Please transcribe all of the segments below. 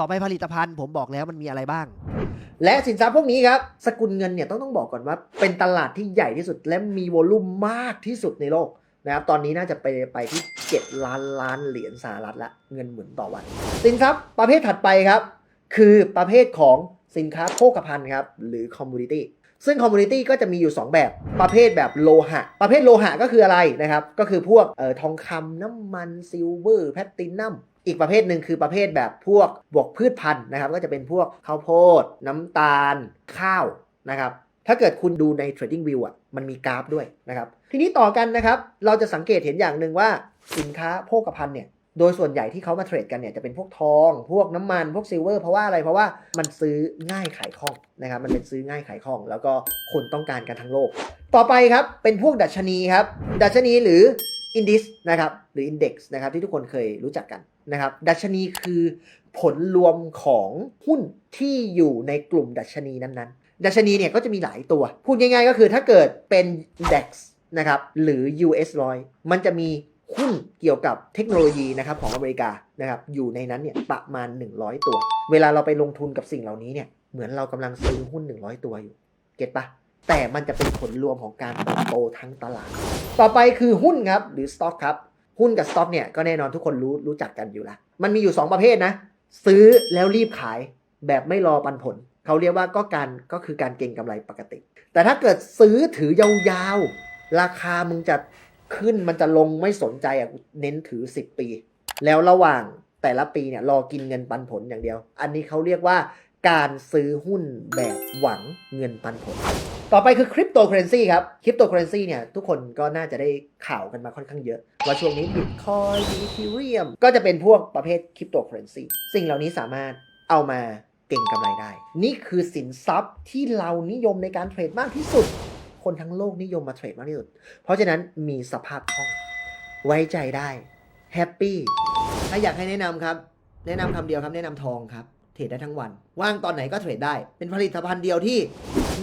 ต่อไปผลิตภัณฑ์ผมบอกแล้วมันมีอะไรบ้าง และสินทรัพย์พวกนี้ครับ สกุลเงินเนี่ยต้องต้องบอกก่อนว่า เป็นตลาดที่ใหญ่ที่สุดและมีวอลุ่มมากที่สุดในโลกนะครับตอนนี้น่าจะไปไปที่ 7 ล้านล้านเหรียญสหรัฐละเงินหมื่นต่อวัน สินทรัพย์ประเภทถัดไปครับ คือประเภทของสินค้าโภคภัณฑ์ครับหรือ commodity ซึ่ง commodity ก็จะมีอยู่ 2 แบบประเภทแบบโลหะ ประเภทโลหะก็คืออะไรนะครับ ก็คือพวกเอ่อทองคำน้ำมันซิลเวอร์แพลตินัม อีกประเภทหนึ่งคือประเภทแบบพวกบวกพืชพันธุ์นะครับ ก็จะเป็นพวกข้าวโพด น้ำตาล ข้าวนะครับ ถ้าเกิดคุณดูใน Trading View อะมันมีกราฟด้วยนะครับ ทีนี้ต่อกันนะครับ เราจะสังเกตเห็นอย่างหนึ่งว่าสินค้าโภคภัณฑ์เนี่ยโดยส่วนใหญ่ที่เขามาเทรดกันเนี่ยจะเป็นพวกทอง พวกน้ำมัน พวกซิลเวอร์ เพราะว่าอะไร เพราะว่ามันซื้อง่ายขายคล่องนะครับ มันเป็นซื้อง่ายขายคล่อง แล้วก็คนต้องการกันทั้งโลก ต่อไปครับ เป็นพวกดัชนีครับ ดัชนีหรืออินดิสนะครับ หรือ Index นะครับที่ทุกคนเคยรู้จักกัน นะครับ ดัชนีคือผลรวมของหุ้นที่อยู่ในกลุ่มดัชนีนั้นๆ ดัชนีเนี่ยก็จะมีหลายตัว พูดง่ายๆก็คือถ้าเกิดเป็น DAX นะครับหรือ US 100 มันจะมีหุ้นเกี่ยวกับเทคโนโลยีนะครับของอเมริกานะครับอยู่ในนั้นเนี่ยประมาณ 100 ตัว เวลาเราไปลงทุนกับสิ่งเหล่านี้เนี่ยเหมือนเรากำลังซื้อหุ้น 100 ตัวอยู่ เก็ตปะแต่มันจะเป็นผลรวมของการเติบโตทั้งตลาด ต่อไปคือหุ้นครับหรือสต็อกครับ หุ้นกับสต็อกเนี่ยก็แน่นอนทุกคนรู้รู้จักกันอยู่ล้วมันมีอยู่ 2 ประเภทนะ ซื้อแล้วรีบขายแบบไม่รอปันผล เขาเรียกว่าก็การก็คือการเก็งกำไรปกติ แต่ถ้าเกิดซื้อถือยาวๆ ราคามึงจะขึ้นมันจะลงไม่สนใจอะเน้นถือ 10 ปี แล้วระหว่างแต่ละปีเนี่ยรอกินเงินปันผลอย่างเดียว อันนี้เขาเรียกว่า การซื้อหุ้นแบบหวังเงินปันผล ต่อไปคือคริปโตเคอเรนซีครับ คริปโตเคอเรนซีเนี่ย ทุกคนก็น่าจะได้ข่าวกันมาค่อนข้างเยอะ ว่าช่วงนี้บิตคอยมีอีทีเรียมก็จะเป็นพวกประเภทคริปโตเคอเรนซีสิ่งเหล่านี้สามารถเอามาเก่งกำไรได้ นี่คือสินทรัพย์ที่เรานิยมในการเทรดมากที่สุด คนทั้งโลกนิยมมาเทรดมากที่สุด เพราะฉะนั้นมีสภาพคล่อง ไว้ใจได้แฮปปี้ถ้าอยากให้แนะนำครับ แนะนำคำเดียวครับแนะนำทองครับ เทรดได้ทั้งวัน ว่างตอนไหนก็เทรดได้ เป็นผลิตภัณฑ์เดียวที่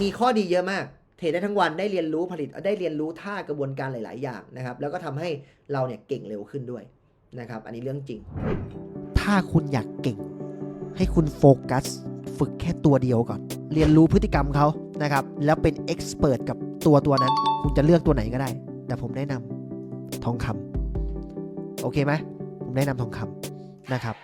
มีข้อดีเยอะมาก เทรดได้ทั้งวันได้เรียนรู้ผลิตได้เรียนรู้ท่ากระบวนการหลาย ๆ อย่างนะครับ แล้วก็ทำให้เราเนี่ยเก่งเร็วขึ้นด้วยนะครับ อันนี้เรื่องจริง ถ้าคุณอยากเก่ง ให้คุณโฟกัสฝึกแค่ตัวเดียวก่อน เรียนรู้พฤติกรรมเขานะครับ แล้วเป็นเอ็กซ์เพรสกับตัวตัวนั้น คุณจะเลือกตัวไหนก็ได้ แต่ผมแนะนำทองคำโอเคไหมผมแนะนำทองคำนะครับ